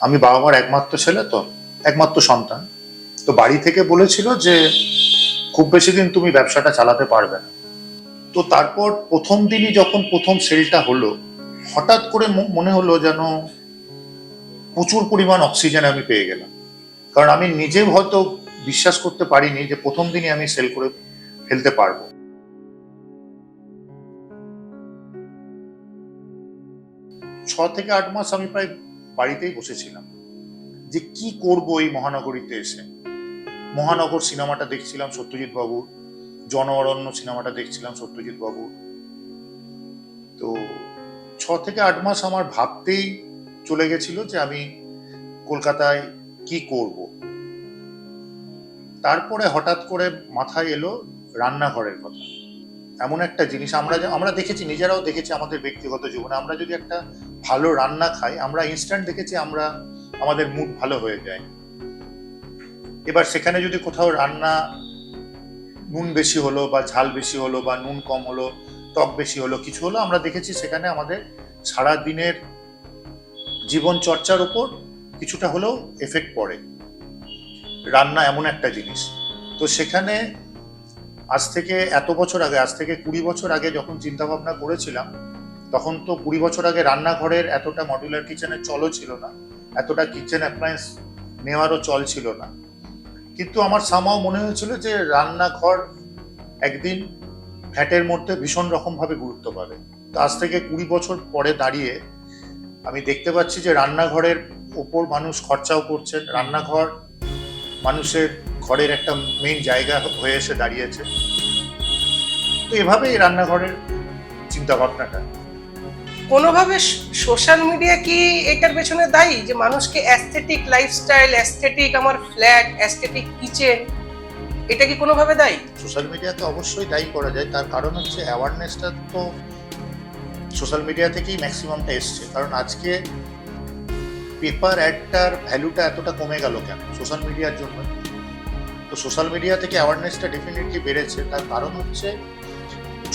আমি বাবা মার একমাত্র ছেলে তো, একমাত্র সন্তান। তো বাড়ি থেকে বলেছিল যে, খুব বেশি দিন তুমি ব্যবসাটা চালাতে পারবে না। তো তারপর প্রথম দিনই যখন প্রথম সেলটা হলো, হঠাৎ করে মনে হলো যেন প্রচুর পরিমাণ অক্সিজেন আমি পেয়ে গেলাম। কারণ আমি নিজে হয়তো বিশ্বাস করতে পারিনি যে প্রথম দিনই আমি সেল করে ফেলতে পারব। ছ থেকে আট মাস আমি প্রায় বাড়িতেই বসেছিলাম। যে কি করব এই মহানগরীতে এসে? মহানগর সিনেমাটা দেখছিলাম সত্যজিৎ বাবুর জন অরণ্য সিনেমাটা দেখছিলাম সত্যজিৎ বাবুর। তো ছ থেকে আট মাস আমার ভাবতেই চলে গেছিল যে আমি কলকাতায় কি করব। তারপরে হঠাৎ করে মাথায় এলো রান্নাঘরের কথা। এমন একটা জিনিস, আমরা আমরা দেখেছি, নিজেরাও দেখেছি আমাদের ব্যক্তিগত জীবনে। আমরা যদি একটা ভালো রান্না খাই, আমরা ইনস্ট্যান্ট দেখেছি আমরা, আমাদের মুড ভালো হয়ে যায়। এবার সেখানে যদি কোথাও রান্না নুন বেশি হলো বা ঝাল বেশি হলো বা নুন কম হলো, টক বেশি হলো, কিছু হলো, আমরা দেখেছি সেখানে আমাদের সারা দিনের জীবন চর্চার উপর কিছুটা হলেও এফেক্ট পড়ে। রান্না এমন একটা জিনিস। তো সেখানে আজ থেকে এত বছর আগে, আজ থেকে কুড়ি বছর আগে যখন চিন্তা ভাবনা করেছিলাম তখন তো কুড়ি বছর আগে রান্নাঘরের এতটা মডুলার কিচেনের চলও ছিল না, এতটা কিচেন অ্যাপ্লায়েন্স নেওয়ারও চল ছিল না। কিন্তু আমার সামাও মনে হয়েছিল যে রান্নাঘর একদিন ফ্ল্যাটের মধ্যে ভীষণ রকমভাবে গুরুত্ব পাবে। তো আজ থেকে কুড়ি বছর পরে দাঁড়িয়ে আমি দেখতে পাচ্ছি যে রান্নাঘরের ওপর মানুষ খরচাও করছেন, রান্নাঘর মানুষের ঘরের একটা মেইন জায়গা হয়ে এসে দাঁড়িয়েছে। তো এভাবেই রান্নাঘরের চিন্তা ভাবনাটা কোনোভাবে সোশ্যাল মিডিয়া কি এটার পেছনে দায়ী? যে মানুষকে অ্যাস্থেটিক লাইফস্টাইল অ্যাস্থেটিক আমার ফ্ল্যাট অ্যাস্থেটিক কিচেন এটা কি কোনোভাবে দায়ী? সোশ্যাল মিডিয়াকে অবশ্যই দায়ী করা যায়। তার কারণ হচ্ছে অ্যাওয়ারনেসটা তো সোশ্যাল মিডিয়া থেকেই ম্যাক্সিমামটা এসছে। কারণ আজকে পেপার অ্যাডটার ভ্যালুটা এতটা কমে গেল কেন? সোশ্যাল মিডিয়ার জন্য। তো সোশ্যাল মিডিয়া থেকে অ্যাওয়ারনেসটা ডেফিনেটলি বেড়েছে। তার কারণ হচ্ছে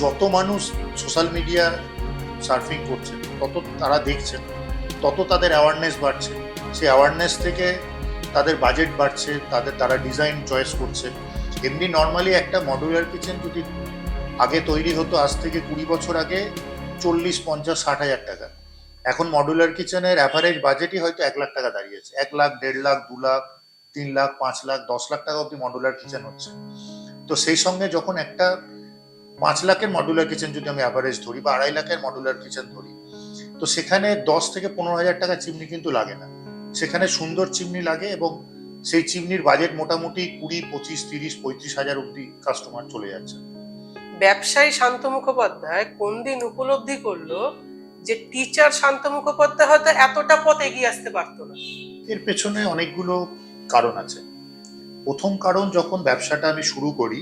যত মানুষ সোশ্যাল মিডিয়া সার্ফিং করছে, তত তারা দেখছেন তত তাদের অ্যাওয়ারনেস বাড়ছে। সেই অ্যাওয়ারনেস থেকে তাদের বাজেট বাড়ছে, তাদের তারা ডিজাইন চয়েস করছে। এমনি নর্মালি একটা মডুলার কিচেন যদি আগে তৈরি হতো, আজ থেকে কুড়ি বছর আগে চল্লিশ, পঞ্চাশ, ষাট হাজার টাকা। এখন মডুলার কিচেনের অ্যাভারেজ বাজেটই হয়তো এক লাখ টাকা দাঁড়িয়েছে। এক লাখ, দেড় লাখ, দু লাখ, তিন লাখ, পাঁচ লাখ, দশ লাখ টাকা অব্দি মডুলার কিচেন হচ্ছে। তো সেই সঙ্গে যখন একটা পাঁচ লাখের মডুলার কিচেন যদি আমি অ্যাভারেজ ধরি বা আড়াই লাখের মডুলার কিচেন ধরি তো সেখানে দশ থেকে পনেরো হাজার টাকা চিমনি কিন্তু লাগে না। সেখানে সুন্দর চিমনি লাগে এবং সেই চিমনির বাজেট মোটামুটি কুড়ি পঁচিশ তিরিশ পঁয়ত্রিশ হাজার অব্দি কাস্টমার চলে যাচ্ছে। ব্যবসায়ী শান্ত মুখোপাধ্যায় কোন দিন উপলব্ধি করল যে টিচার শান্ত মুখোপাধ্যায় হয়তো এতটা পথ এগিয়ে আসতে পারতো না? এর পেছনে অনেকগুলো কারণ আছে। প্রথম কারণ যখন ব্যবসাটা আমি শুরু করি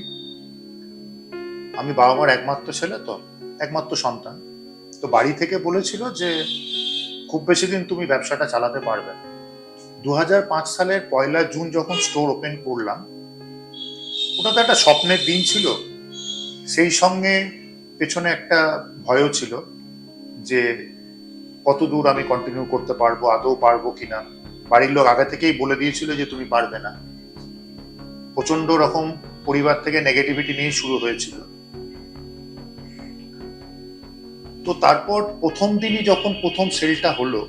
আমি বাবা মার একমাত্র ছেলে তো, একমাত্র সন্তান। তো বাড়ি থেকে বলেছিল যে খুব বেশি দিন তুমি ব্যবসাটা চালাতে পারবে দু সালের পয়লা জুন যখন স্টোর ওপেন করলাম ওটা তো একটা স্বপ্নের দিন ছিল। সেই সঙ্গে পেছনে একটা ভয়ও ছিল যে কত দূর আমি কন্টিনিউ করতে পারব, আদৌ পারব কিনা। বাড়ির লোক আগে থেকেই বলে দিয়েছিল যে তুমি পারবে না। প্রচণ্ড রকম পরিবার থেকে নেগেটিভিটি নিয়ে শুরু হয়েছিল। তো তারপর প্রথম দিনই যখন প্রথম সেলটা হলো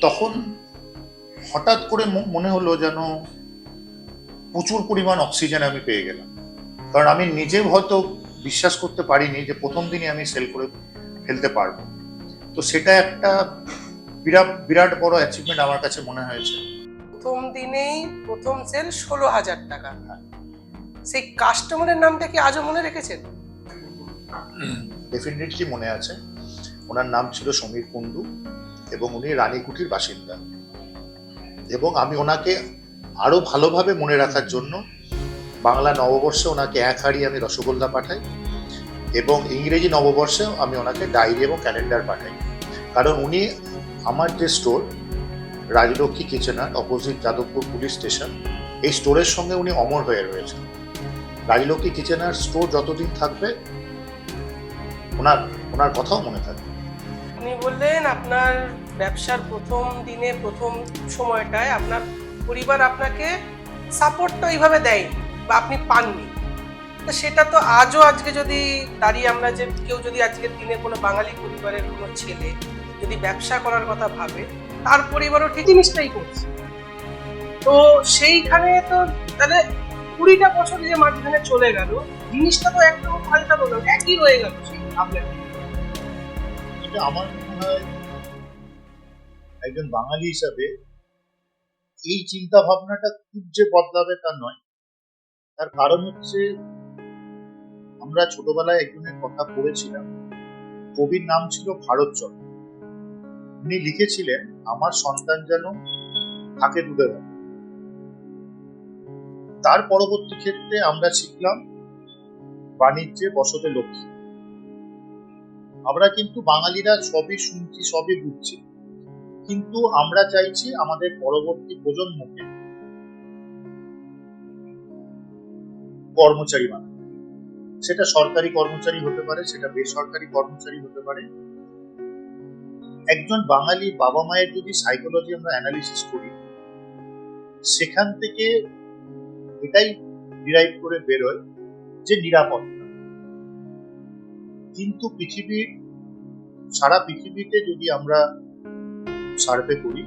তখন হঠাৎ করে মনে হলো যেন প্রচুর পরিমাণ অক্সিজেন আমি পেয়ে গেলাম। কারণ আমি নিজে হয়তো বিশ্বাস করতে পারিনি যে প্রথম দিনই আমি সেল করে ফেলতে পারব। তো সেটা একটা বিরাট বিরাট বড় অ্যাচিভমেন্ট আমার কাছে মনে হয়েছে। প্রথম দিনেই প্রথম সেল ষোলো হাজার টাকা। হ্যাঁ। সেই কাস্টমারের নামটা কি আজও মনে রেখেছেন? ডেফিনেটলি মনে আছে। ওনার নাম ছিল সমীর কুণ্ডু এবং উনি রানীকুঠির বাসিন্দা। এবং আমি ওনাকে আরও ভালোভাবে মনে রাখার জন্য বাংলা নববর্ষে ওনাকে এক হাড়ি আমি রসগোল্লা পাঠাই এবং ইংরেজি নববর্ষেও আমি ওনাকে ডায়েরি এবং ক্যালেন্ডার পাঠাই। কারণ উনি আমার যে স্টোর, রাজলক্ষ্মী কিচেনার অপোজিট যাদবপুর পুলিশ স্টেশন, এই স্টোরের সঙ্গে উনি অমর হয়ে রয়েছেন। রাজলক্ষ্মী কিচেনার স্টোর যতদিন থাকবে ওনার ওনার কথাও মনে থাকে। আপনি বললেন, আপনার ব্যবসার প্রথম দিনে, প্রথম সময়টায় আপনার পরিবার আপনাকে সাপোর্টটা ওইভাবে দেয়নি বা আপনি পাননি। তো সেটা তো আজও আজকে যদি দাঁড়িয়ে আমরা যে কেউ যদি আজকের দিনে কোনো বাঙালি পরিবারের কোনো ছেলে যদি ব্যবসা করার কথা ভাবে, তার পরিবারও ঠিক জিনিসটাই করছে। তো সেইখানে তো তাহলে কুড়িটা বছর যে মাঝখানে চলে গেল, জিনিসটা তো একদম পাল্টালো না একই রয়ে গেল। সেই এটা আমার মনে হয় একজন বাঙালি হিসাবে এই চিন্তা ভাবনাটা খুব যে বদলাবে তা নয়। তার কারণ হচ্ছে আমরা ছোটবেলায় একজনের কথা পড়েছিলাম। কবির নাম ছিল ভারতচন্দ্র। উনি লিখেছিলেন, আমার সন্তান যেন থাকে ডুবে তার পরবর্তী ক্ষেত্রে আমরা শিখলাম বাণিজ্যে বসতে লক্ষ্মী। আমরা কিন্তু বাঙালিরা সবই শুনছি, সবই বুঝছি। কিন্তু আমরা চাইছি আমাদের পরবর্তী প্রজন্মকে কর্মচারী বানাতে সেটা সরকারি কর্মচারী হতে পারে, সেটা বেসরকারি কর্মচারী হতে পারে। একজন বাঙালি বাবা মায়ের যদি সাইকোলজি আমরা অ্যানালিসিস করি, সেখান থেকে এটাই ডিরাইভ করে বেরোয় যে নিরাপত্তা। কিন্তু পৃথিবীর সারা পৃথিবীতে যদি আমরা সার্ভে করি,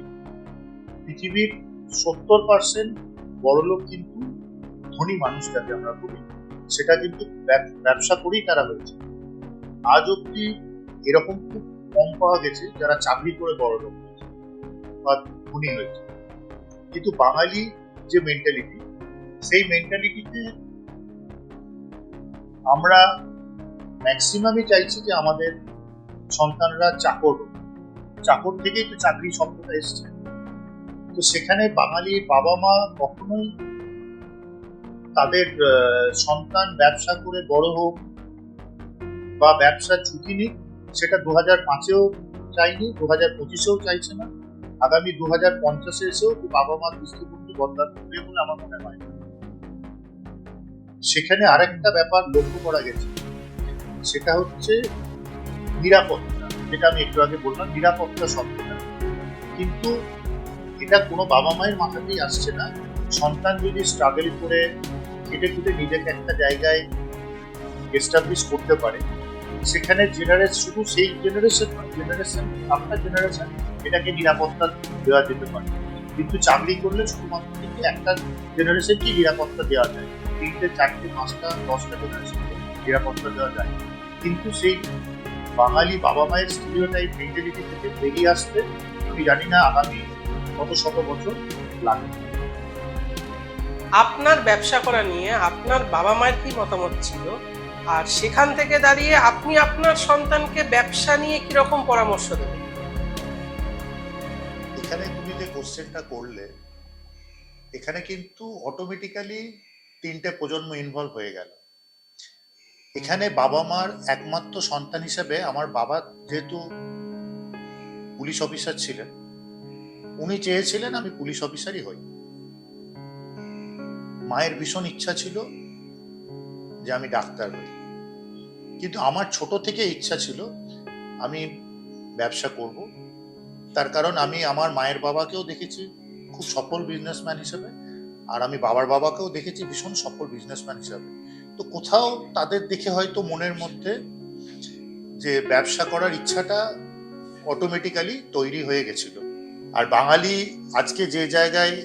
পৃথিবীর সত্তর পার্সেন্ট বড়লোক কিন্তু ধনী মানুষ যাকে আমরা বলি, সেটা কিন্তু ব্যবসা করেই তারা হয়েছে আজ অব্দি এরকম খুব কম পাওয়া গেছে যারা চাকরি করে বড়লোক হয়েছে বা ধনী হয়েছে। কিন্তু বাঙালি যে মেন্টালিটি সেই মেন্টালিটিতে আমরা ম্যাক্সিমামই চাইছি যে আমাদের সন্তানরা চাকর চাকর থেকেই তো চাকরি শব্দটা এসছে। তো সেখানে বাঙালি বাবা মা কখনোই তাদের সন্তান ব্যবসা করে বড় হোক বা ব্যবসার ঝুঁকি নিক, সেটা দু হাজার পাঁচেও চাইনি দু হাজার পঁচিশেও চাইছে না। আগামী দু হাজার পঞ্চাশে এসেও তো বাবা মার দৃষ্টিভঙ্গি বদলাতে হবে বলে আমার মনে হয় সেখানে আরেকটা ব্যাপার লক্ষ্য করা গেছে। সেটা হচ্ছে নিরাপত্তা যেটা আমি একটু আগে বললাম, নিরাপত্তা শব্দটা কিন্তু এটা কোনো বাবা মায়ের মাথাতেই আসছে না। সন্তান যদি স্ট্রাগল করে খেটে খুঁটে নিজেকে একটা জায়গায় এস্টাবলিশ করতে পারে, সেখানে জেনারেশন শুধু সেই জেনারেশন জেনারেশন আপনার জেনারেশন এটাকে নিরাপত্তা দেওয়া যেতে পারে। কিন্তু চাকরি করলে শুধুমাত্র কিন্তু একটা জেনারেশনকেই নিরাপত্তা দেওয়া যায়। তিনটে, চারটে, পাঁচটা, দশটা জেনারেশনকে নিরাপত্তা দেওয়া যায়। কিন্তু সেই বাঙালি বাবা মায়ের স্টিরিওটাইপ মেন্টালিটি থেকে বেরিয়ে আসতে আমি জানি না আগামী কত শত বছর লাগবে। আপনার ব্যবসা করা নিয়ে আপনার বাবা মায়ের কি মতামত ছিল? আর সেখান থেকে দাঁড়িয়ে আপনি আপনার সন্তানকে ব্যবসা নিয়ে কীরকম পরামর্শ দেবেন? এখানে তুমি যে কোশ্চেনটা করলে এখানে কিন্তু অটোমেটিক্যালি তিনটে প্রজন্ম ইনভলভ হয়ে গেল। এখানে বাবা মার একমাত্র সন্তান হিসেবে আমার বাবা যেহেতু পুলিশ অফিসার ছিলেন, উনি চেয়েছিলেন আমি পুলিশ অফিসারই হই। মায়ের ভীষণ ইচ্ছা ছিল যে আমি ডাক্তার হই। কিন্তু আমার ছোট থেকে ইচ্ছা ছিল আমি ব্যবসা করব। তার কারণ আমি আমার মায়ের বাবাকেও দেখেছি খুব সফল বিজনেসম্যান হিসেবে, আর আমি বাবার বাবাকেও দেখেছি ভীষণ সফল বিজনেসম্যান হিসেবে। তো কোথাও তাদের দেখে হয়তো মনের মধ্যে যে ব্যবসা করার ইচ্ছাটা অটোমেটিক্যালি তৈরি হয়ে গেছিল। আর বাঙালি আজকে যে জায়গায়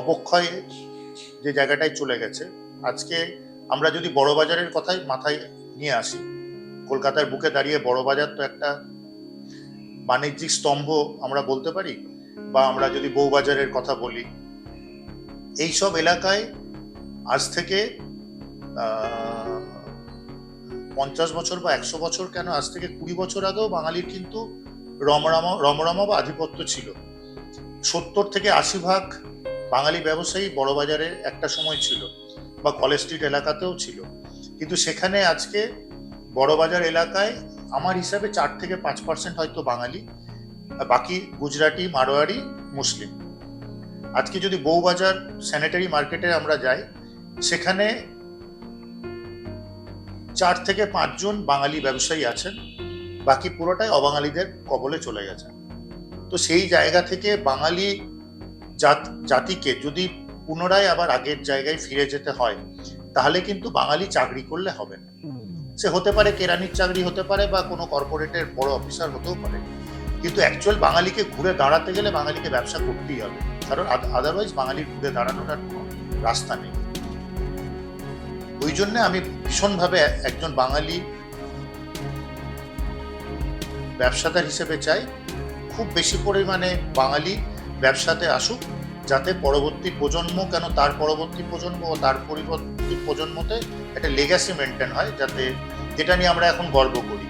অবক্ষয়ে যে জায়গাটায় চলে গেছে, আজকে আমরা যদি বড় বাজারের কথাই মাথায় নিয়ে আসি, কলকাতার বুকে দাঁড়িয়ে বড় বাজার তো একটা বাণিজ্যিক স্তম্ভ আমরা বলতে পারি, বা আমরা যদি বউবাজারের কথা বলি, এইসব এলাকায় আজ থেকে পঞ্চাশ বছর বা একশো বছর কেন? আজ থেকে কুড়ি বছর আগেও বাঙালির কিন্তু রমরমা রমরমা বা আধিপত্য ছিল। সত্তর থেকে আশি ভাগ বাঙালি ব্যবসায়ী বড়বাজারে একটা সময় ছিল বা কলেজ স্ট্রিট এলাকাতেও ছিল। কিন্তু সেখানে আজকে বড়বাজার এলাকায় আমার হিসাবে চার থেকে পাঁচ পার্সেন্ট হয়তো বাঙালি বাকি গুজরাটি, মারোয়ারি, মুসলিম। আজকে যদি বউবাজার স্যানিটারি মার্কেটে আমরা যাই সেখানে চার থেকে পাঁচজন বাঙালি ব্যবসায়ী আছেন, বাকি পুরোটাই অবাঙালিদের কবলে চলে গেছে। তো সেই জায়গা থেকে বাঙালি জাত, জাতিকে যদি পুনরায় আবার আগের জায়গায় ফিরে যেতে হয়, তাহলে কিন্তু বাঙালি চাকরি করলে হবে না। সে হতে পারে কেরানির চাকরি হতে পারে বা কোনো কর্পোরেটের বড় অফিসার হতেও পারে। কিন্তু অ্যাকচুয়াল বাঙালিকে ঘুরে দাঁড়াতে গেলে বাঙালিকে ব্যবসা করতেই হবে। কারণ আদারওয়াইজ বাঙালির ঘুরে দাঁড়ানোর আর কোনো রাস্তা নেই। ওই জন্য আমি ভীষণভাবে একজন বাঙালি ব্যবসাদার হিসেবে চাই। খুব বেশি পরিমাণে বাঙালি ব্যবসাতে আসুক, যাতে পরবর্তী প্রজন্ম কেন তার পরবর্তী প্রজন্ম ও তার পরবর্তী প্রজন্মতে একটা লেগাসি মেনটেন হয়, যাতে যেটা নিয়ে আমরা এখন গর্ব করি,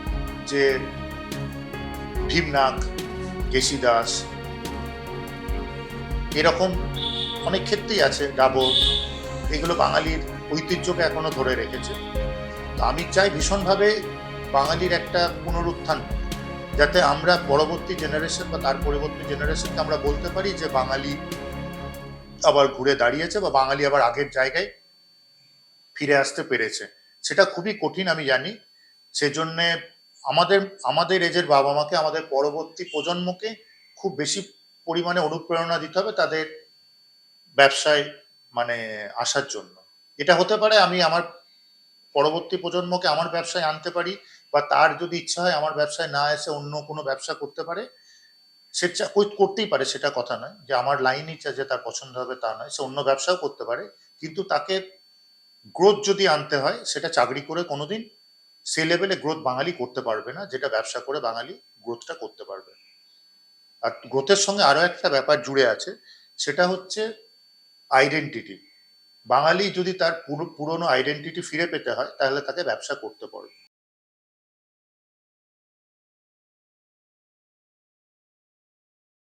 যে ভীমনাগ কেশি দাস এরকম অনেক ক্ষেত্রেই আছে ডাবর এগুলো বাঙালির ঐতিহ্যকে এখনও ধরে রেখেছে। তো আমি চাই ভীষণভাবে বাঙালির একটা পুনরুত্থান যাতে আমরা পরবর্তী জেনারেশন বা তার পরবর্তী জেনারেশনকে আমরা বলতে পারি যে বাঙালি আবার ঘুরে দাঁড়িয়েছে বা বাঙালি আবার আগের জায়গায় ফিরে আসতে পেরেছে। সেটা খুবই কঠিন আমি জানি। সেজন্যে আমাদের আমাদের এজের বাবা মাকে আমাদের পরবর্তী প্রজন্মকে খুব বেশি পরিমাণে অনুপ্রেরণা দিতে হবে তাদের ব্যবসায় মানে আসার জন্য। এটা হতে পারে আমি আমার পরবর্তী প্রজন্মকে আমার ব্যবসায় আনতে পারি বা তার যদি ইচ্ছা হয় আমার ব্যবসায় না এসে অন্য কোনো ব্যবসা করতে পারে সে করতেই পারে সেটা কথা নয়। যে আমার লাইন ইচ্ছা যে তার পছন্দ হবে তা নয়, সে অন্য ব্যবসাও করতে পারে। কিন্তু তাকে গ্রোথ যদি আনতে হয়, সেটা চাকরি করে কোনোদিন সে লেভেলে গ্রোথ বাঙালি করতে পারবে না, যেটা ব্যবসা করে বাঙালি গ্রোথটা করতে পারবে। আর গ্রোথের সঙ্গে আরও একটা ব্যাপার জুড়ে আছে, সেটা হচ্ছে আইডেন্টিটি বাঙালি যদি তার পুরো পুরনো আইডেন্টিটি ফিরে পেতে হয় তাহলে তাকে ব্যবসা করতে পারবে